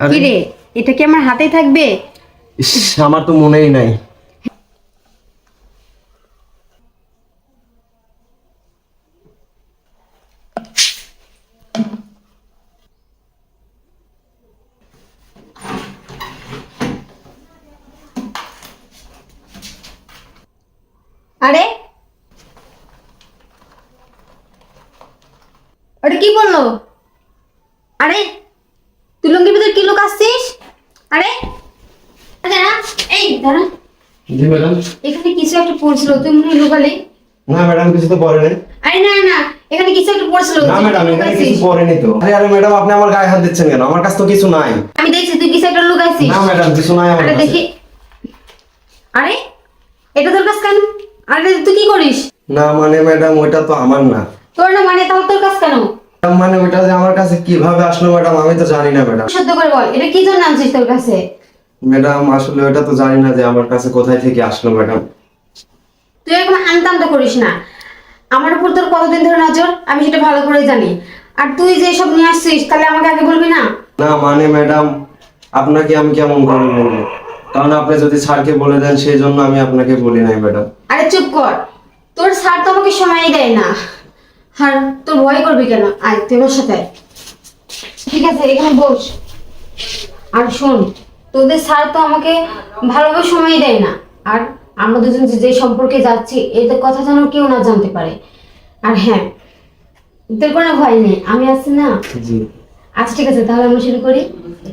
কি রে এটা কি আমার হাতেই থাকবে? ইস, আমার তো মনেই নাই। আরে। ওটা কি বলল? আরে তুই লুঙ্গির ভিতরে কি আরে দাঁড়া এই দাঁড়া। জি ম্যাডাম। এখানে কিছু একটা পড়ছিল তুই মনে লুকালি? না ম্যাডাম কিছু তো আরে না না এখানে কিছু একটা পড়ছিল না ম্যাডাম এখানে। কিছু তো। আরে আরে ম্যাডাম আপনি আমার গায়ে হাত দিচ্ছেন কেন? আমার কাছে তো কিছু নাই। আমি দেখছি তুই কিছু একটা লুকাইছিস না ম্যাডাম কিছু নাই আমার কাছে। দেখি। আরে এটা তোর কাছ কেন? আরে তুই কি করিস? না মানে ম্যাডাম ওইটা তো আমার না। তোর না মানে তাহলে তোর কাছ কেন? মানে ওইটা যে আমার কাছে কীভাবে আসলো ম্যাডাম আমি তো জানি না ম্যাডাম। সত্য করে বল এটা কি জন্য আনছিস তোর কাছে? ম্যাডাম আসলে ওইটা তো জানি না যে আমার কাছে কোথায় থেকে আসলো ম্যাডাম। তুই এখন আনতামটা করিস না। আমার উপর তোর কতদিন ধরে নজর? আমি সেটা ভালো করে জানি। আর তুই যে সব নিয়ে আসছিস তাহলে আমাকে আগে বলবি না? না মানে ম্যাডাম আপনাকে আমি কেমন করে বলব? কারণ আপনি যদি স্যারকে বলে দেন সেই জন্য আমি আপনাকে বলি নাই ম্যাডাম। আরে চুপ কর। তোর স্যার তো আমাকে সময়ই দেয় না। আর তোর ভয় করবি কেন? আয় তুই আমার সাথে আয়। ঠিক আছে এখানে বস। আর শোন তোদের স্যার তো আমাকে ভালোভাবে সময় দেয় না। আর আমরা দুজন যে- সম্পর্কে যাচ্ছি এদের কথা যেন কেউ না জানতে পারে। আর হ্যাঁ তোর কোনো ভয় নেই আমি আছি না? জি। আচ্ছা ঠিক আছে তাহলে আমরা শুরু করি।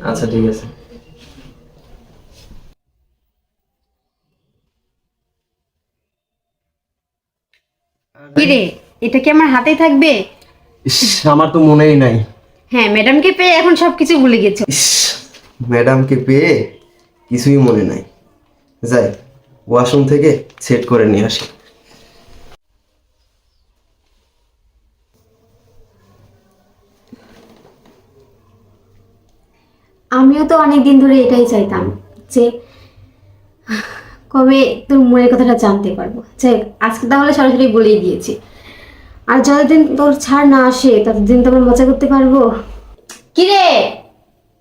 আচ্ছা ঠিক আছে। কি রে? এটা কি আমার হাতেই থাকবে? ইস আমার তো মনেই নাই। হ্যাঁ ম্যাডামকে পেয়ে এখন সবকিছু ভুলে গেছো। ইস ম্যাডামকে পেয়ে কিছুই মনে নাই। যাই ওয়াশরুম থেকে সেট করে নিয়ে আসি। আমিও তো অনেক দিন ধরে এটাই চাইতাম যে কবে তোর মনের কথাটা জানতে পারব। যে আজকে তাহলে সরাসরি বলেই দিয়েছি। আর যতদিন তোর ছাড় না আসে ততদিন তো আমরা মজা করতে পারব। কিরে?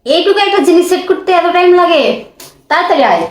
এইটুকু একটা জিনিস সেট করতে এত টাইম লাগে? তাড়াতাড়ি আয়।